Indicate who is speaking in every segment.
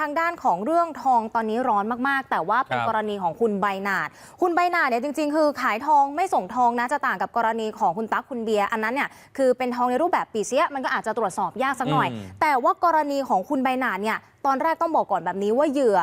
Speaker 1: ทางด้านของเรื่องทองตอนนี้ร้อนมากๆ แต่ว่าเป็น
Speaker 2: ครับ
Speaker 1: กรณีของคุณใบหนาดคุณใบหนาดเนี่ยจริง ๆ คือขายทองไม่ส่งทองนะจะต่างกับกรณีของคุณตั๊กคุณเบียร์อันนั้นเนี่ยคือเป็นทองในรูปแบบปีเสียมันก็อาจจะตรวจสอบยากสักหน่อย
Speaker 2: อืม
Speaker 1: แต่ว่ากรณีของคุณใบหนาดเนี่ยตอนแรกต้องบอกก่อนแบบนี้ว่าเหยื่อ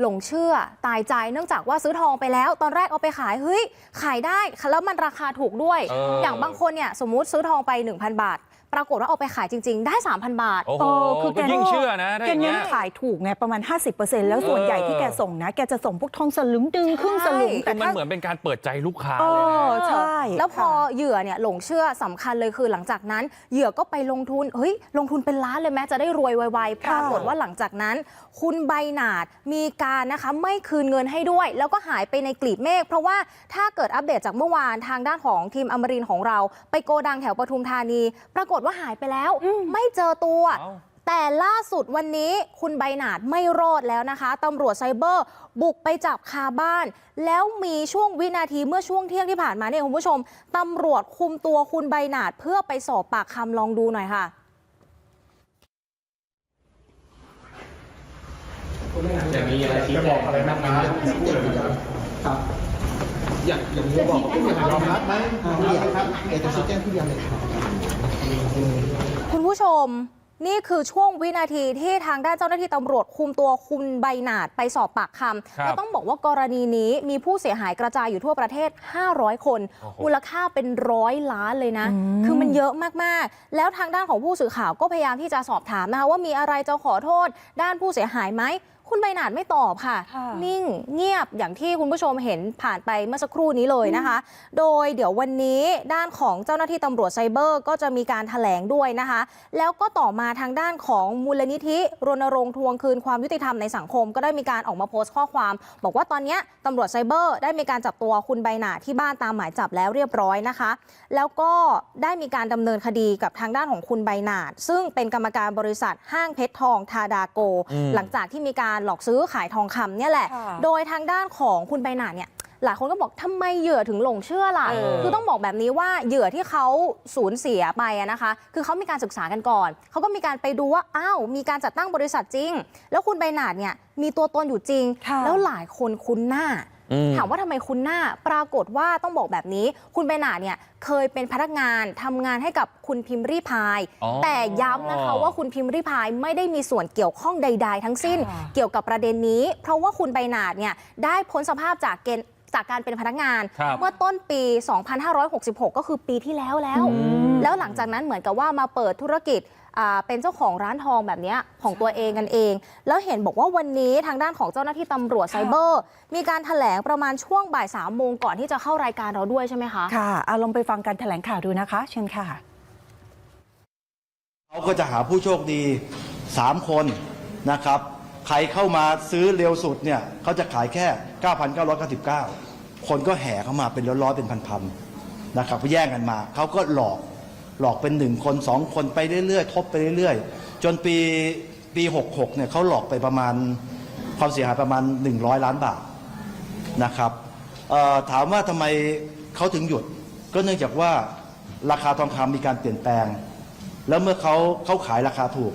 Speaker 1: หลงเชื่อตายใจเนื่องจากว่าซื้อทองไปแล้ว ตอนแรกเอาไปขายเฮ้ยขายได้แล้วมันราคาถูกด้วย
Speaker 2: เออ
Speaker 1: อ
Speaker 2: อย่าง
Speaker 1: บางคนเนี่ยสมมุติซื้อทองไป 1,000 บาท ปรากฏว่าเอาไปขายจริง ๆ ได้ 3,000 บาท
Speaker 2: โอ้โห
Speaker 3: เออคือแก
Speaker 2: ก็ยิ่งเชื่อนะถ้า
Speaker 3: แก
Speaker 2: อย่าง
Speaker 3: เน้
Speaker 2: เงี้
Speaker 3: น
Speaker 2: ย
Speaker 3: ขายถูกไงประมาณ 50%แล้วส่วน
Speaker 2: เออ
Speaker 3: ใหญ่ที่แกส่งนะ แกจะส่งพวกทองสลึงดึงครึ่งสลึง
Speaker 1: ใช่
Speaker 3: แต่
Speaker 2: มัน
Speaker 3: ถ้า
Speaker 2: เหมือนเป็นการเปิดใจลูกค้า
Speaker 3: เอ
Speaker 2: เลย
Speaker 3: อ
Speaker 2: นะ
Speaker 3: ใช่
Speaker 1: แล้วพอ
Speaker 3: ค่ะ
Speaker 1: เหยื่อเนี่ยหลงเชื่อสำคัญเลยคือหลังจากนั้น เหยื่อก็ไปลงทุนเฮ้ยลงทุนเป็นล้านเลยแม้จะได้รวยไวๆปรากฏว่าหลังจากนั้น คุณใบหนาดมีการนะคะไม่คืนเงินให้ด้วย แล้วก็หายไปในกลีบเมฆเพราะว่าถ้าเกิดอัปเดตจากเมื่อวานทางด้านของทีมอมรินทร์ของเรา ไปโกดังแถวปทุมธานี ปรากฏว่าหายไปแล้ว ไม่เจอตัว
Speaker 2: เอ้า
Speaker 1: แต่ล่าสุดวันนี้คุณใบหนาดไม่รอดแล้วนะคะตำรวจไซเบอร์บุกไปจับคาบ้าน แล้วมีช่วงวินาทีเมื่อช่วงเที่ยงที่ผ่านมาเนี่ยคุณผู้ชมตำรวจคุมตัวคุณใบหนาดเพื่อไปสอบปากคำลองดูหน่อยค่ะ
Speaker 4: จะมีอะไรชี้แจงอะไรบ้างไหมครับ
Speaker 5: อย่างอย่างนี้บอกผู้เสียหายยอมรับไหมผู้เสียหายครับเอกจะแจ้งผู้เสียหายเลยครับ
Speaker 1: คุณผู้ชมนี่คือช่วงวินาทีที่ทางด้านเจ้าหน้าที่ตำรวจคุมตัวคุณใบหนาดไปสอบปากคำ
Speaker 2: ครับ
Speaker 1: แล้วต้องบอกว่ากรณีนี้มีผู้เสียหายกระจายอยู่ทั่วประเทศ 500 คน
Speaker 2: โอ้โห
Speaker 1: มูลค่าเป็นร้อยล้านเลยนะ
Speaker 3: อืม
Speaker 1: คือมันเยอะมากๆ แล้วทางด้านของผู้สื่อข่าวก็พยายามที่จะสอบถามนะคะว่ามีอะไรจะขอโทษด้านผู้เสียหายไหม คุณใบหนาดไม่ตอบค่ะ
Speaker 3: ค่ะ
Speaker 1: นิ่งเงียบอย่างที่คุณผู้ชมเห็นผ่านไปเมื่อสักครู่นี้เลยนะคะ โดยเดี๋ยววันนี้ด้านของเจ้าหน้าที่ตำรวจไซเบอร์ก็จะมีการถแถลงด้วยนะคะ แล้วก็ต่อมาทางด้านของมูลนิธิรณรงค์ทวงคืนความยุติธรรมในสังคม ก็ได้มีการออกมาโพสต์ข้อความ บอกว่าตอนเนี้ยตำรวจไซเบอร์ได้มีการจับตัวคุณใบหนาดที่บ้านตามหมายจับแล้วเรียบร้อยนะคะ แล้วก็ได้มีการดำเนินคดีกับทางด้านของคุณใบหนาดซึ่งเป็นกรรมการบริษัทห้างเพชรทองทาดาโก
Speaker 2: อืม
Speaker 1: หลังจากที่มีการหลอกซื้อขายทองคำเนี่ยแหละ
Speaker 3: ค่ะ
Speaker 1: โดยทางด้านของคุณใบหนาดเนี่ยหลายคนก็บอกทำไมเหยื่อถึงหลงเชื่อล่ะ
Speaker 2: เออ
Speaker 1: คือต้องบอกแบบนี้ว่าเหยื่อที่เขาสูญเสียไปอะนะคะ คือเขามีการศึกษากันก่อน เขาก็มีการไปดูว่า อ้าว มีการจัดตั้งบริษัทจริง แล้วคุณใบหนาดเนี่ยมีตัวตนอยู่จริง
Speaker 3: ค่ะ
Speaker 1: แล้วหลายคนคุ้นหน้า
Speaker 2: อืม
Speaker 1: ถามว่าทำไมคุณหน้าปรากฏว่าต้องบอกแบบนี้ คุณใบหนาดเนี่ยเคยเป็นพนักงานทำงานให้กับคุณพิมพ์รีพาย
Speaker 2: อ๋อ
Speaker 1: แต่ย้ำนะคะว่าคุณพิมพ์ริพายไม่ได้มีส่วนเกี่ยวข้องใด ๆ ทั้งสิ้น
Speaker 3: ค่ะ
Speaker 1: เกี่ยวกับประเด็นนี้ เพราะว่าคุณใบหนาดเนี่ยได้พ้นสภาพจากเกณฑ์ จากการเป็นพนักงาน
Speaker 2: ครับ
Speaker 1: เมื่อต้นปี 2566 ก็คือปีที่แล้วแล้ว
Speaker 2: อืม
Speaker 1: แล้วหลังจากนั้นเหมือนกับว่ามาเปิดธุรกิจอ่าเป็นเจ้าของร้านทองแบบเนี้ยของตัวเองกันเอง แล้วเห็นบอกว่าวันนี้ทางด้านของเจ้าหน้าที่ตำรวจไซเบอร์ มีการถแถลงประมาณช่วงบ่ายสามโมงก่อนที่จะเข้ารายการเราด้วยใช่ไหมคะ
Speaker 3: ค่ะเอาลองไปฟังการแถลงข่าวดูนะคะ เชิญค่ะ
Speaker 6: เขาก็จะหาผู้โชคดี 3 คนนะครับ ใครเข้ามาซื้อเร็วสุดเนี่ยเขาจะขายแค่ 9,999 คนก็แห่เข้ามาเป็นร้อยๆเป็นพันๆนะครับแย่งกันมา เขาก็หลอกหลอกเป็นหนึ่งคนสองคนไปเรื่อยๆ ทบไปเรื่อยๆ จนปีปี66เนี่ยเขาหลอกไปประมาณความเสียหายประมาณ 100 ล้านบาทนะครับถามว่าทำไมเขาถึงหยุด ก็เนื่องจากว่าราคาทองคำมีการเปลี่ยนแปลง แล้วเมื่อเขาเขาขายราคาถูก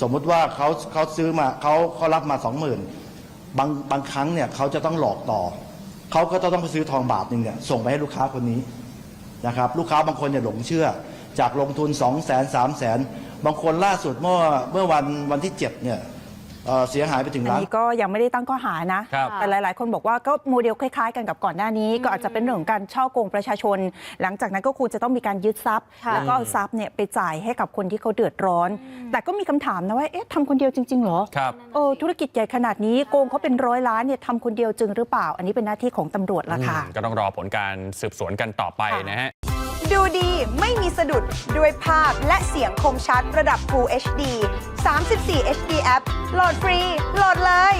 Speaker 6: สมมุติว่าเขาเขาซื้อมาเขาเขารับมาสองหมื่นบางบางครั้งเนี่ยเขาจะต้องหลอกต่อ เขาก็ต้องไปซื้อทองบาทหนึ่งเนี่ยส่งไปให้ลูกค้าคนนี้นะครับ ลูกค้าบางคนเนี่ยหลงเชื่อ จากลงทุนสองแสนสามแสนบางคนล่าสุดเมื่อเมื่อวันวันที่เจ็ดเนี่ย เอ่อเสียหายไปถึง
Speaker 3: อัน
Speaker 6: ล้าน
Speaker 3: นี้ก็ยังไม่ได้ตั้งข้อหานะ
Speaker 2: ครับ
Speaker 3: แต่หลาย ๆ คนบอกว่าก็โมเดลคล้าย ๆ กันกับก่อนหน้านี้ ก็อาจจะเป็นเรื่องของการช่อโกงประชาชน หลังจากนั้นก็ควรจะต้องมีการยึดทรัพย์
Speaker 1: ค่ะ
Speaker 3: แล้วก็เอาทรัพย์เนี่ยไปจ่ายให้กับคนที่เขาเดือดร้อน แต่ก็มีคำถามนะว่าเอ๊ะทำคนเดียวจริง ๆ เหรอ
Speaker 2: ครับ
Speaker 3: เออธุรกิจใหญ่ขนาดนี้โกงเขาเป็นร้อยล้านเนี่ยทำคนเดียวจริงหรือเปล่า อันนี้เป็นหน้าที่ของตำรวจละค่ะ
Speaker 2: ก็ต้องรอผลการสืบสวนกันต่อไปนะฮะ
Speaker 7: ดูดีไม่มีสะดุดด้วยภาพและเสียงคมชัดระดับ Full HD 34 HD App โหลดฟรี โหลดเลย